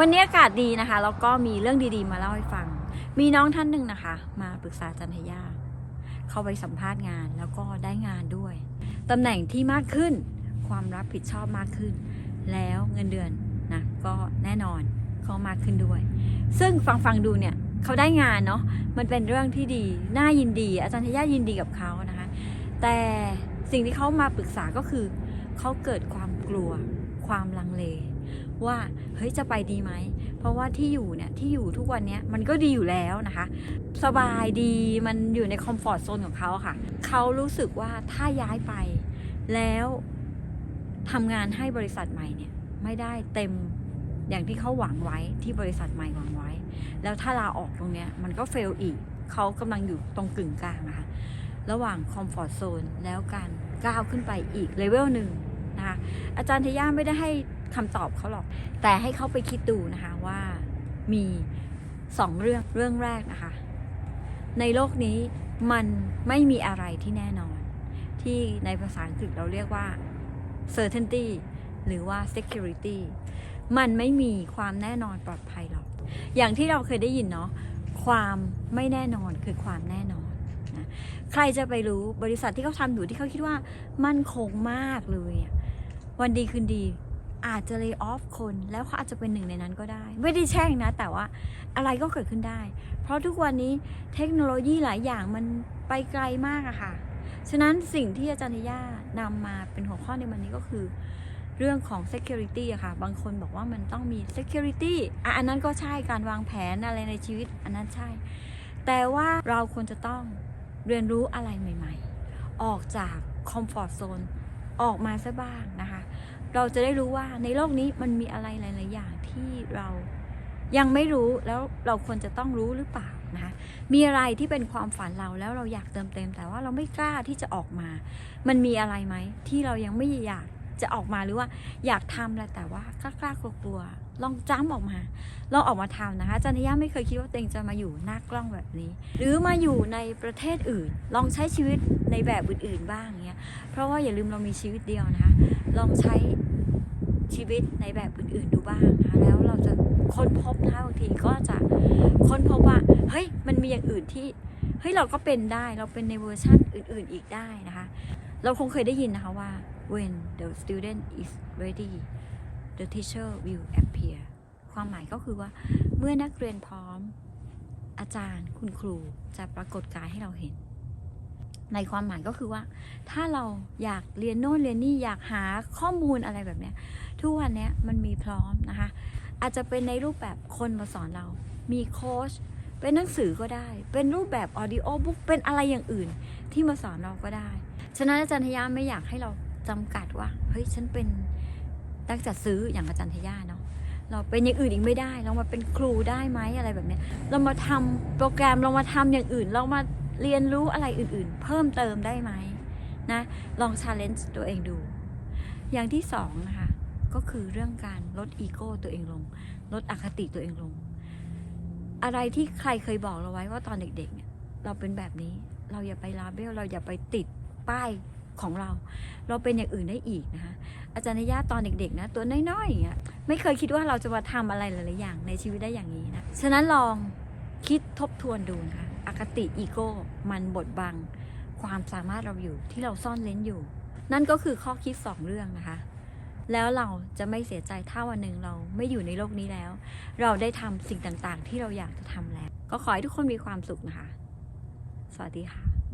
วันนี้อากาศดีนะคะ แล้วก็มีเรื่องดีๆ มาเล่าให้ฟัง มีน้องท่านหนึ่งนะคะ มาปรึกษาจันทยา เข้าไปสัมภาษณ์งานแล้วก็ได้งานด้วยตำแหน่งที่มากขึ้น ความรับผิดชอบมากขึ้น แล้วเงินเดือนนะก็แน่นอนก็มากขึ้นด้วย ซึ่งฟังฟังๆดูเนี่ยเขาได้งานเนาะมันเป็นเรื่องที่ดี น่ายินดี อาจารย์ทยายินดีกับเขานะคะ แต่สิ่งที่เขามาปรึกษาก็คือเขาเกิดความกลัว ความลังเล ว่าเฮ้ยจะไปดีไหม เพราะว่าที่อยู่เนี่ยที่อยู่ทุกวันนี้มันก็ดีอยู่แล้วนะคะ สบายดีมันอยู่ในคอมฟอร์ทโซนของเขาค่ะ เขารู้สึกว่าถ้าย้ายไป แล้วทำงานให้บริษัทใหม่เนี่ยไม่ได้เต็มอย่างที่เขาหวังไว้ที่บริษัทใหม่หวังไว้ แล้วถ้าลาออกตรงเนี้ยมันก็เฟลอีก เขากำลังอยู่ตรงกึ่งกลางนะคะระหว่างคอมฟอร์ทโซนแล้วการก้าวขึ้นไปอีกเลเวลหนึ่งนะคะอาจารย์เทย่าไม่ได้ให้ คำตอบเขาหรอก แต่ให้เขาไปคิดดูนะคะว่ามีสองเรื่องเรื่องแรกนะคะ ในโลกนี้มันไม่มีอะไรที่แน่นอน ที่ในภาษาอังกฤษเราเรียกว่า certainty หรือว่า security มันไม่มีความแน่นอนปลอดภัยหรอก อย่างที่เราเคยได้ยินเนาะความไม่แน่นอนคือความแน่นอนนะใครจะไปรู้บริษัทที่เขาทำอยู่ที่เขาคิดว่า มั่นคงมากเลย วันดีคืนดี อาจจะ lay off คนแล้วเขาอาจจะเป็นหนึ่งในนั้นก็ได้ ไม่ได้แช่งนะ แต่ว่าอะไรก็เกิดขึ้นได้ เพราะทุกวันนี้เทคโนโลยีหลายอย่างมันไปไกลมากอะค่ะ ฉะนั้นสิ่งที่อาจารย์ทย่านำมาเป็นหัวข้อในวันนี้ก็คือ เรื่องของ security อะค่ะ บางคนบอกว่ามันต้องมี security อะอันนั้นก็ใช่การวางแผนอะไรในชีวิต อันนั้นใช่ แต่ว่าเราควรจะต้องเรียนรู้อะไรใหม่ ๆ ออกจาก comfort zone ออกมาซะบ้างนะคะ เราจะได้รู้ว่าในโลกนี้มันมีอะไรหลาย ๆ อย่างที่เรายังไม่รู้แล้วเราควรจะต้องรู้หรือเปล่านะคะมีอะไรที่เป็นความฝันเราแล้วเราอยากเติมเต็ม แต่ว่าเราไม่กล้าที่จะออกมา มันมีอะไรไหมที่เรายังไม่อยากจะออกมาหรือว่าอยากทำแหละแต่ว่ากล้ากล้ากลัวกลัวๆลองจ้ำออกมา ลองออกมาทำนะคะจันทยาไม่เคยคิดว่าตัวเองจะมาอยู่หน้ากล้องแบบนี้ หรือมาอยู่ในประเทศอื่น ลองใช้ชีวิตในแบบอื่นๆบ้างเงี้ยเพราะว่าอย่าลืมเรามีชีวิตเดียวนะคะลองใช้ ชีวิตในแบบอื่นๆดูบ้างนะคะแล้วเราจะค้นพบนะคะบางทีก็จะค้นพบว่าเฮ้ยมันมีอย่างอื่นที่เฮ้ยเราก็เป็นได้เราเป็นในเวอร์ชั่นอื่น ๆอีกได้นะคะ เราคงเคยได้ยินนะคะว่า when the student is ready the teacher will appear ความหมายก็คือว่าเมื่อนักเรียนพร้อมอาจารย์คุณครูจะปรากฏกายให้เราเห็น ในความหมายก็คือว่า ถ้าเราอยากเรียนโน่นเรียนนี่อยากหาข้อมูลอะไรแบบเนี้ยทุกวันนี้มันมีพร้อมนะคะ อาจจะเป็นในรูปแบบคนมาสอนเรา มีโค้ชเป็นหนังสือก็ได้ เป็นรูปแบบออดิโอบุ๊กเป็นอะไรอย่างอื่น ที่มาสอนเราก็ได้ ฉะนั้นอาจารย์ทยาไม่อยากให้เราจำกัดว่าเฮ้ยฉันเป็นนักจัดซื้ออย่างอาจารย์ทยาเนาะเราเป็นอย่างอื่นอีกไม่ได้ เรามาเป็นครูได้ไหมอะไรแบบเนี้ยเรามาทำโปรแกรมเรามาทำอย่างอื่น เรามา เรียนรู้อะไรอื่นๆ เพิ่มเติมได้ไหมนะลองชาเลนจ์ตัวเองดู อย่างที่สองนะคะก็คือเรื่องการลดอีโก้ตัวเองลง ลดอคติตัวเองลง อะไรที่ใครเคยบอกเราไว้ว่าตอนเด็กๆเนี่ยเราเป็นแบบนี้เราอย่าไปลาเบลเราอย่าไปติดป้ายของเรา เราเป็นอย่างอื่นได้อีกนะคะอาจารย์นยาตอนเด็กๆนะตัวน้อยๆอย่างเงี้ยไม่เคยคิดว่าเราจะมาทำอะไรหลายๆอย่างในชีวิตได้อย่างนี้นะฉะนั้นลองคิดทบทวนดูนะคะ อคติอีโก้ มันบดบัง ความสามารถเราอยู่ที่เราซ่อนเล้นอยู่ นั่นก็คือข้อคิดสองเรื่องนะคะ แล้วเราจะไม่เสียใจถ้าวันหนึ่งเราไม่อยู่ในโลกนี้แล้ว เราได้ทำสิ่งต่างๆ ที่เราอยากจะทำแล้ว ก็ขอให้ทุกคนมีความสุขนะคะ สวัสดีค่ะ